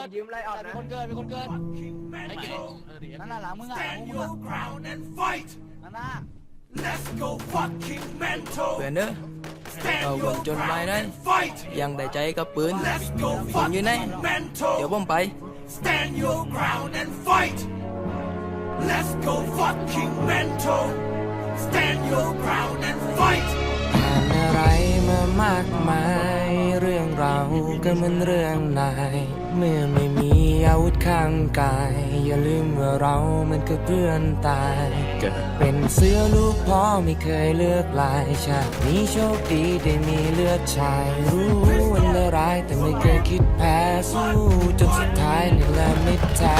ดยืมไรออก มี นะ คนเกิดมีคนเกิดไอ้เก๋เออดี นั่นน่ะหลังมึงอ่ะหลัง Stand มึง your อ่ะ ground and fight. นั่นน่ะ Let's go fucking mental. เพื่อนเด้อ Stand Ờ, your quần chôn mai ground đấy. and fight. ยังได้ใจกับปืน Let's go Quần như này. fucking mental. เดี๋ยวผมไป Stand your ground and fight. Let's go fucking mental. Stand your ground ก็เหมือนเรื่องนายเมื่อไม่มีอาวุธข้างกาย อย่าลืมว่าเรามันคือเพื่อนตายเป็นเสื้อลูกพ่อไม่เคยเลือกลายชาตินี้โชคดีได้มีเลือดชายรู้วันละร้ายแต่ไม่เคยคิดแพ้สู้จนสุดท้ายนี่แหละมิตรแท้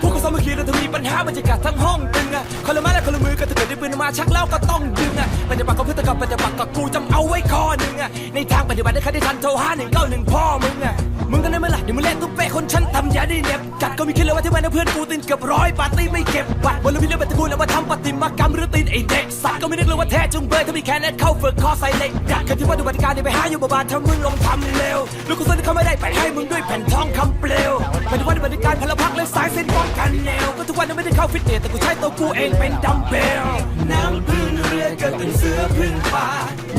พวกเขาสามัคคีแล้วถ้ามีปัญหาบรรยากาศทั้งห้องตึงอะคนละไม้และคนละมือก็ถ้าเกิดได้ปืนมาชักแล้วก็ต้องดึงอะปฏิบัติกับพฤติ กรรมปฏิบัติกับกูจำเอาไว้ข้อหนึ่งอะในทางปฏิบัติได้ใครได้ทันโทรห้าหนึ่งเก้าหนึ่งพ่อมึงอะมึงกันได้ไหมล่ะเดี๋ยวมึงเล่นตุ๊เป้คนฉันทำยาได้เน็บจัดก็มีคิดเลยว่าที่มันนะเพื่อนกูตินเกือบร้อยปาร์ตี้ไม่เก็บบัตรวันละมีเรื่องแบบตะกูลแล้วมาทำปฏิมากรรมหรือตีนไอเด็กสัตว์ก็ไม่นึกเลยว่าแท้จุงเบยถ้ามีแค่เนั้นเข้าฝึกคอใส่เหล็กดักเคยที่ว่าดูบัติการนี่ไปหาอยู่บาบาลถ้ามึงลงทำเร็วลูกกูเส้นเขาไม่ได้ไปให้มึงด้วยแผ่นทองคำเปลวหมายถึงว่าดูบัติการพลพักและสายเส้นป้องกันแนวก็ทุกวันนั้นไม่ได้เข้าฟิตเนสแต่กูใช้ตัวกูเองเป็นดัมเบลน้ำพึ่งเรื อเกิดเป็นเสือพึ่งป่า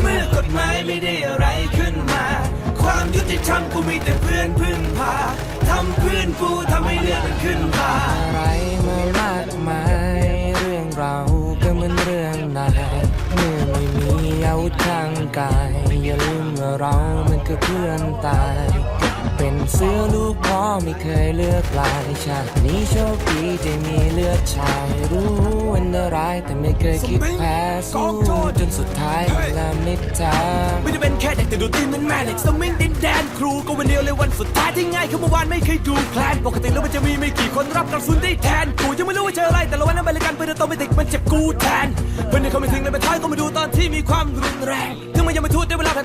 เมื่อกฎหมายไม่ได้อะไรขึ้นมา ความยุติธรรมกูมีแต่เพื่อนพึ่งพาทำเพื่อนกูทำให้เรื่องมันขึ้นพาอะไรมามากมายเรื่องเราก็เหมือนเรื่องนายเมื่อไม่มีอาวุธข้างกาย อย่าลืมว่าเรามันคือเพื่อนตาย เป็นเสื้อลูกพ่อไม่เคยเลือกลายชาตินี้โชคดีที่มีเลือดชายรู้วันร้ายแต่ไม่เคยคิดแพ้สู้จนสุดท้ายละมิตรแท้ไม่ได้เป็นแค่เด็กแต่ดูตีนมันแม่เหล็กสมิงดินแดนครูก็วันเดียวเลยวันสุดท้ายที่ง่ายคือเมื่อวานไม่เคยดูแพลนปกติแล้วมันจะมีไม่กี่คนรับกระสุนได้แทนกูยังไม่รู้ว่าเจออะไรแต่ละวันนั้นบริการเพื่อนโตไม่ติดมันเจ็บกูแทนเพื่อนที่เขาไม่ถึงเลยไปท้ายก็มาดูตอนที่มีความรุนแรง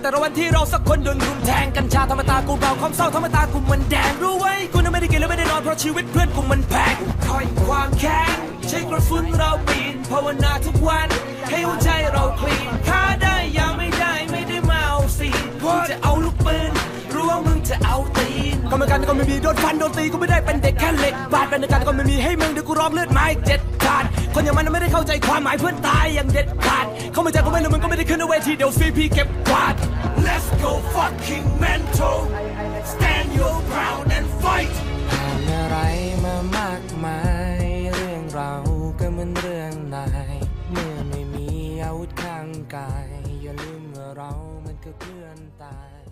แผ่นแต่ละวันที่เราสักคนโดนรุมแทงกัญชาธรรมตากูเบาความเศร้าธรรมตากูมันแดงรู้ไว้กูนั้นไม่ได้กินและไม่ได้นอนเพราะชีวิตเพื่อนกูมันแพงคอยความแค้นใช้กระสุนเราปีนภาวนา กรรมการก็ไม่มีโดนฟันโดนตีก็ไม่ได้เป็นเด็กแค่เล็กบาดเป็นการก็ไม่มีให้มึงเดี๋ยวกูร้องเลือดไม้เจ็ดขาดคนอย่างมันไม่ได้เข้าใจความหมายเพื่อนตายอย่างเด็ดขาด เข้ามาจากก็ไม่รู้มึงก็ไม่ได้ขึ้นเอเวทีเดี๋ยวซีพีเก็บกวาด Let's go fucking mental. Stand your ground and fight. ผ่านอะไรมามากมายเรื่องเราก็เหมือนเรื่องนายเมื่อไม่มีอาวุธข้างกาย อย่าลืมว่าเรามันคือเพื่อนตาย